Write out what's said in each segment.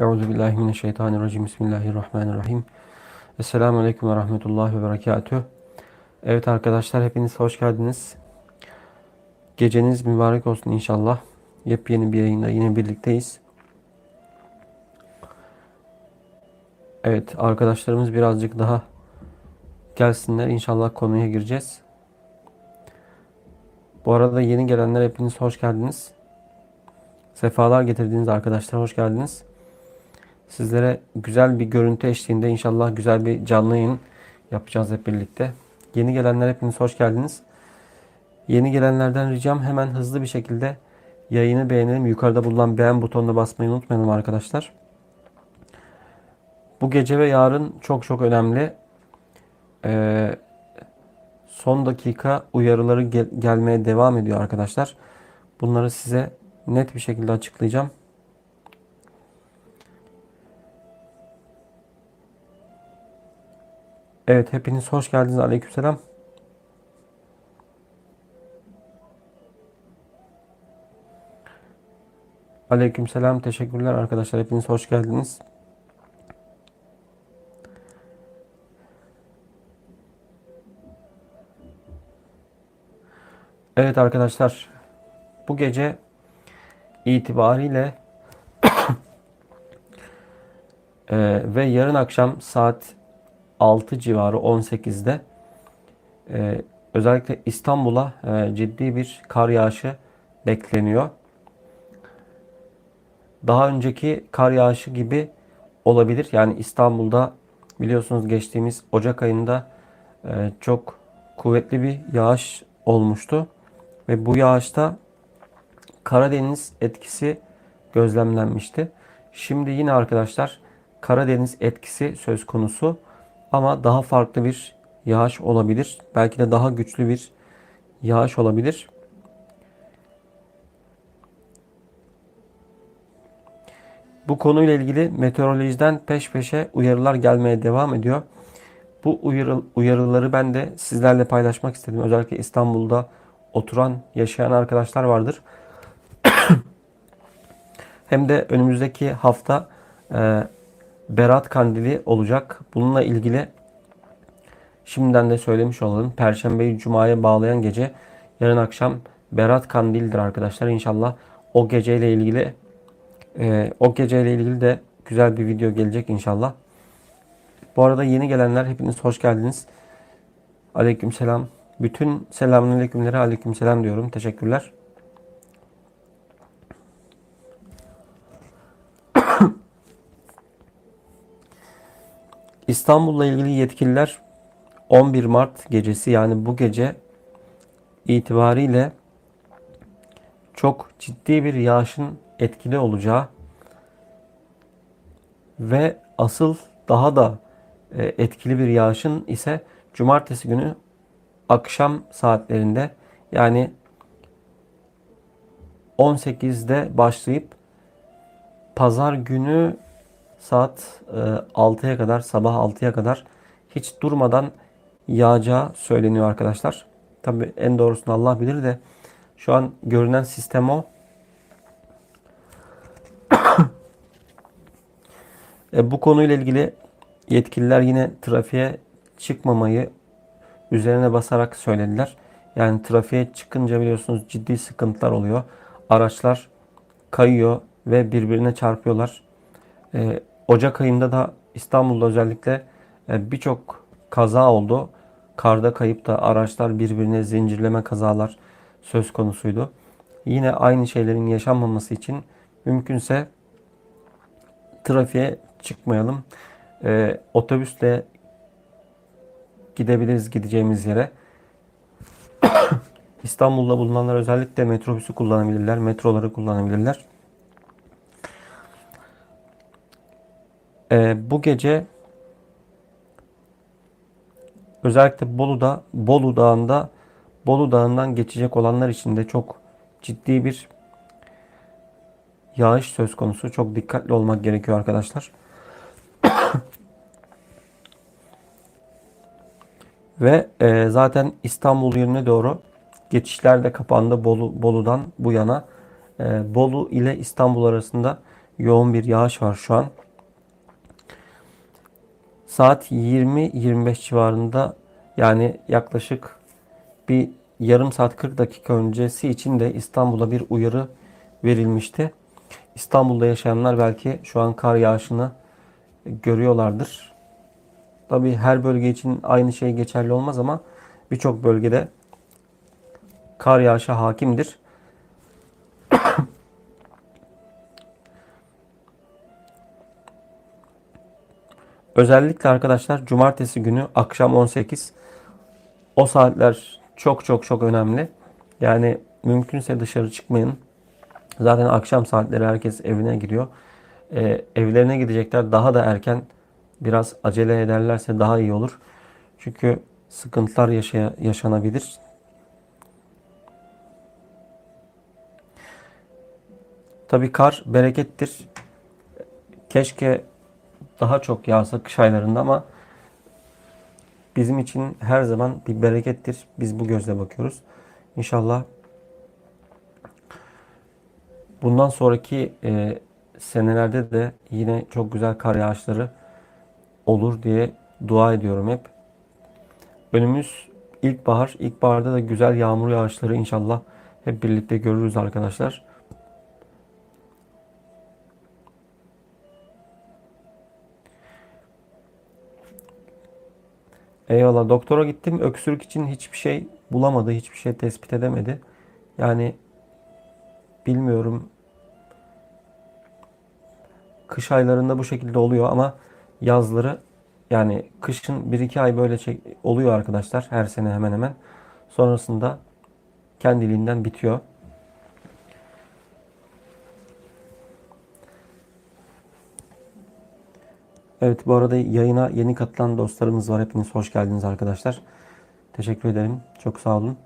Euzu billahi mineşşeytanirracim. Bismillahirrahmanirrahim. Esselamu aleyküm ve rahmetullahi ve berekatüh. Evet arkadaşlar hepiniz hoş geldiniz. Geceniz mübarek olsun inşallah. Yepyeni bir yayında yine birlikteyiz. Evet arkadaşlarımız birazcık daha gelsinler. İnşallah konuya gireceğiz. Bu arada yeni gelenler hepiniz hoş geldiniz. Sefalar getirdiğiniz arkadaşlar hoş geldiniz. Sizlere güzel bir görüntü eşliğinde inşallah güzel bir canlı yayın yapacağız hep birlikte. Yeni gelenler hepiniz hoş geldiniz. Yeni gelenlerden ricam hemen hızlı bir şekilde yayını beğenelim. Yukarıda bulunan beğen butonuna basmayı unutmayalım arkadaşlar. Bu gece ve yarın çok çok önemli. Ee, son dakika uyarıları gel gelmeye devam ediyor arkadaşlar. Bunları size net bir şekilde açıklayacağım. Evet hepiniz hoş geldiniz. Aleykümselam. Aleykümselam. Teşekkürler arkadaşlar. Hepiniz hoş geldiniz. Evet arkadaşlar. Bu gece itibariyle e, ve yarın akşam saat 6 civarı 18'de e, özellikle İstanbul'a e, ciddi bir kar yağışı bekleniyor. Daha önceki kar yağışı gibi olabilir. Yani İstanbul'da biliyorsunuz geçtiğimiz Ocak ayında e, çok kuvvetli bir yağış olmuştu. Ve bu yağışta Karadeniz etkisi gözlemlenmişti. Şimdi yine arkadaşlar Karadeniz etkisi söz konusu. Ama daha farklı bir yağış olabilir. Belki de daha güçlü bir yağış olabilir. Bu konuyla ilgili meteorolojiden peş peşe uyarılar gelmeye devam ediyor. Bu uyarı, uyarıları ben de sizlerle paylaşmak istedim. Özellikle İstanbul'da oturan, yaşayan arkadaşlar vardır. Hem de önümüzdeki hafta e, Berat Kandili olacak. Bununla ilgili şimdiden de söylemiş olalım. Perşembeyi Cuma'ya bağlayan gece yarın akşam Berat Kandil'dir arkadaşlar. İnşallah o geceyle ilgili e, o geceyle ilgili de güzel bir video gelecek inşallah. Bu arada yeni gelenler hepiniz hoş geldiniz. Aleykümselam. Bütün selamünaleykümlere aleykümselam diyorum. Teşekkürler. İstanbul'la ilgili yetkililer 11 Mart gecesi yani bu gece itibariyle çok ciddi bir yağışın etkili olacağı ve asıl daha da e, etkili bir yağışın ise cumartesi günü akşam saatlerinde yani 18'de başlayıp pazar günü saat 6'ya e, kadar sabah 6'ya kadar hiç durmadan yağacağı söyleniyor arkadaşlar. Tabi en doğrusunu Allah bilir de şu an görünen sistem o. e, bu konuyla ilgili yetkililer yine trafiğe çıkmamayı üzerine basarak söylediler. Yani trafiğe çıkınca biliyorsunuz ciddi sıkıntılar oluyor. Araçlar kayıyor ve birbirine çarpıyorlar. E, Ocak ayında da İstanbul'da özellikle e, birçok kaza oldu. Karda kayıp da araçlar birbirine zincirleme kazalar söz konusuydu. Yine aynı şeylerin yaşanmaması için mümkünse trafiğe çıkmayalım. Ee, otobüsle gidebiliriz gideceğimiz yere. İstanbul'da bulunanlar özellikle metrobüsü kullanabilirler, metroları kullanabilirler. Ee, bu gece özellikle Bolu'da, Bolu Dağı'nda, Bolu Dağı'ndan geçecek olanlar için de çok ciddi bir yağış söz konusu. Çok dikkatli olmak gerekiyor arkadaşlar. Ve e, zaten İstanbul yönüne doğru geçişler de kapandı Bolu, Bolu'dan bu yana. E, Bolu ile İstanbul arasında yoğun bir yağış var şu an. Saat 20-25 civarında yani yaklaşık bir yarım saat 40 dakika öncesi için de İstanbul'a bir uyarı verilmişti. İstanbul'da yaşayanlar belki şu an kar yağışını görüyorlardır. Tabii her bölge için aynı şey geçerli olmaz ama birçok bölgede kar yağışı hakimdir. Özellikle arkadaşlar cumartesi günü akşam 18 o saatler çok çok çok önemli. Yani mümkünse dışarı çıkmayın. Zaten akşam saatleri herkes evine giriyor. Ee, evlerine gidecekler daha da erken biraz acele ederlerse daha iyi olur. Çünkü sıkıntılar yaşaya, yaşanabilir. Tabii kar berekettir. Keşke daha çok yağsa kış aylarında ama bizim için her zaman bir berekettir. Biz bu gözle bakıyoruz. İnşallah bundan sonraki e, senelerde de yine çok güzel kar yağışları olur diye dua ediyorum hep. Önümüz ilkbahar. İlkbaharda da güzel yağmur yağışları inşallah hep birlikte görürüz arkadaşlar. Eyvallah. Doktora gittim. Öksürük için hiçbir şey bulamadı. Hiçbir şey tespit edemedi. Yani bilmiyorum. Kış aylarında bu şekilde oluyor ama yazları yani kışın 1-2 ay böyle oluyor arkadaşlar. Her sene hemen hemen. Sonrasında kendiliğinden bitiyor. Evet bu arada yayına yeni katılan dostlarımız var. Hepiniz hoş geldiniz arkadaşlar. Teşekkür ederim. Çok sağ olun.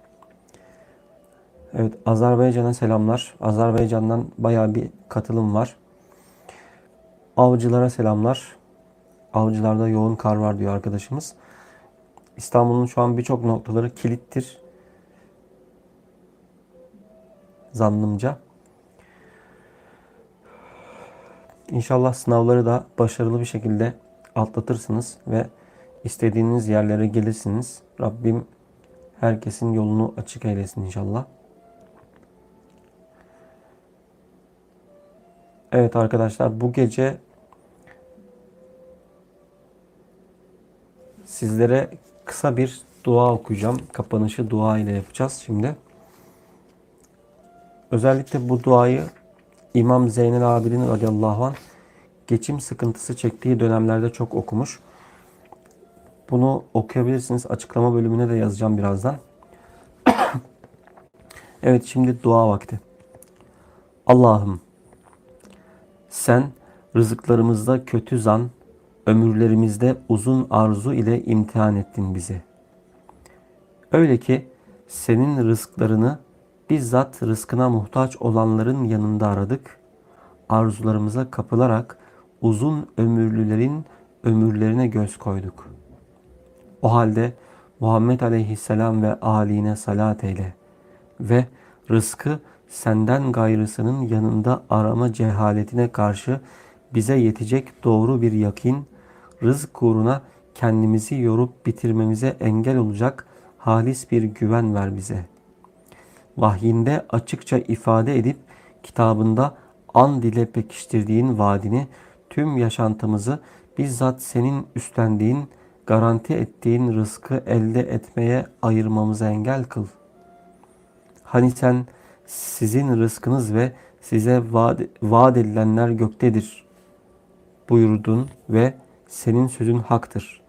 Evet Azerbaycan'a selamlar. Azerbaycan'dan bayağı bir katılım var. Avcılara selamlar. Avcılarda yoğun kar var diyor arkadaşımız. İstanbul'un şu an birçok noktaları kilittir. Zannımca. İnşallah sınavları da başarılı bir şekilde atlatırsınız ve istediğiniz yerlere gelirsiniz. Rabbim herkesin yolunu açık eylesin inşallah. Evet arkadaşlar bu gece sizlere kısa bir dua okuyacağım. Kapanışı dua ile yapacağız şimdi. Özellikle bu duayı İmam Zeynel Abidin radıyallahu anh geçim sıkıntısı çektiği dönemlerde çok okumuş. Bunu okuyabilirsiniz. Açıklama bölümüne de yazacağım birazdan. evet şimdi dua vakti. Allah'ım sen rızıklarımızda kötü zan, ömürlerimizde uzun arzu ile imtihan ettin bizi. Öyle ki senin rızıklarını bizzat rızkına muhtaç olanların yanında aradık. Arzularımıza kapılarak uzun ömürlülerin ömürlerine göz koyduk. O halde Muhammed aleyhisselam ve aline salat eyle ve rızkı senden gayrısının yanında arama cehaletine karşı bize yetecek doğru bir yakin, rızk uğruna kendimizi yorup bitirmemize engel olacak halis bir güven ver bize. Vahyinde açıkça ifade edip kitabında an dile pekiştirdiğin vaadini tüm yaşantımızı bizzat senin üstlendiğin, garanti ettiğin rızkı elde etmeye ayırmamıza engel kıl. Hani sen sizin rızkınız ve size vaat, vaat edilenler göktedir buyurdun ve senin sözün haktır,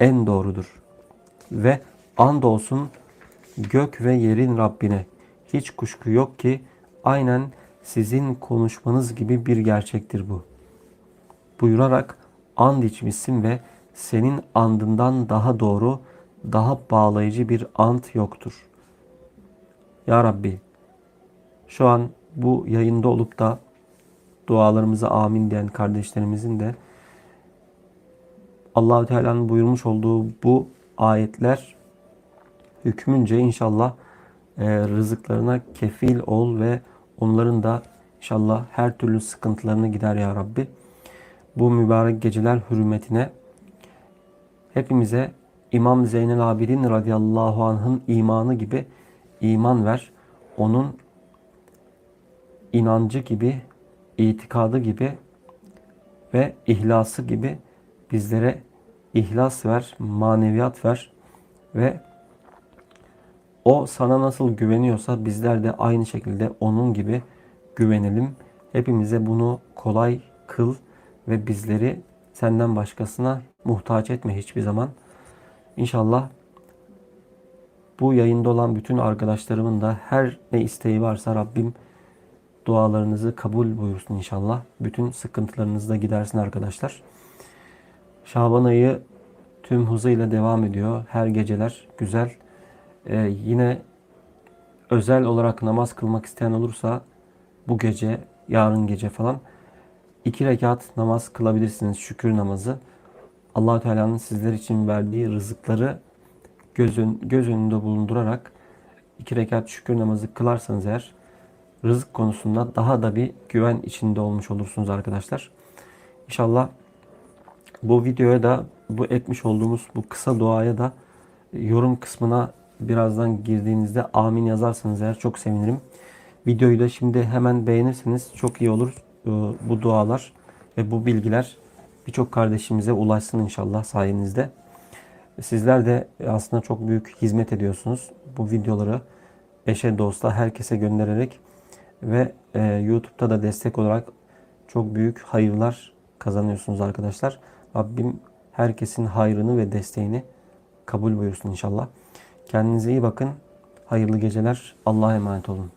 en doğrudur. Ve andolsun gök ve yerin Rabbine hiç kuşku yok ki aynen sizin konuşmanız gibi bir gerçektir bu. Buyurarak and içmişsin ve senin andından daha doğru, daha bağlayıcı bir ant yoktur. Ya Rabbi, şu an bu yayında olup da dualarımıza amin diyen kardeşlerimizin de Allahü Teala'nın buyurmuş olduğu bu ayetler hükmünce inşallah rızıklarına kefil ol ve onların da İnşallah her türlü sıkıntılarını gider ya Rabbi. Bu mübarek geceler hürmetine hepimize İmam Zeynel Abidin radıyallahu anh'ın imanı gibi iman ver. Onun inancı gibi, itikadı gibi ve ihlası gibi bizlere ihlas ver, maneviyat ver ve o sana nasıl güveniyorsa bizler de aynı şekilde onun gibi güvenelim. Hepimize bunu kolay kıl ve bizleri senden başkasına muhtaç etme hiçbir zaman. İnşallah bu yayında olan bütün arkadaşlarımın da her ne isteği varsa Rabbim dualarınızı kabul buyursun inşallah. Bütün sıkıntılarınızı da gidersin arkadaşlar. Şaban ayı tüm hızıyla devam ediyor. Her geceler güzel. Ee, yine özel olarak namaz kılmak isteyen olursa bu gece, yarın gece falan iki rekat namaz kılabilirsiniz. Şükür namazı. allah Teala'nın sizler için verdiği rızıkları göz, ön- göz önünde bulundurarak iki rekat şükür namazı kılarsanız eğer rızık konusunda daha da bir güven içinde olmuş olursunuz arkadaşlar. İnşallah bu videoya da bu etmiş olduğumuz bu kısa duaya da yorum kısmına birazdan girdiğinizde amin yazarsanız eğer çok sevinirim. Videoyu da şimdi hemen beğenirseniz çok iyi olur Ee, bu dualar ve bu bilgiler birçok kardeşimize ulaşsın inşallah sayenizde. Sizler de aslında çok büyük hizmet ediyorsunuz. Bu videoları eşe, dosta, herkese göndererek ve e, YouTube'da da destek olarak çok büyük hayırlar kazanıyorsunuz arkadaşlar. Rabbim herkesin hayrını ve desteğini kabul buyursun inşallah. Kendinize iyi bakın. Hayırlı geceler. Allah'a emanet olun.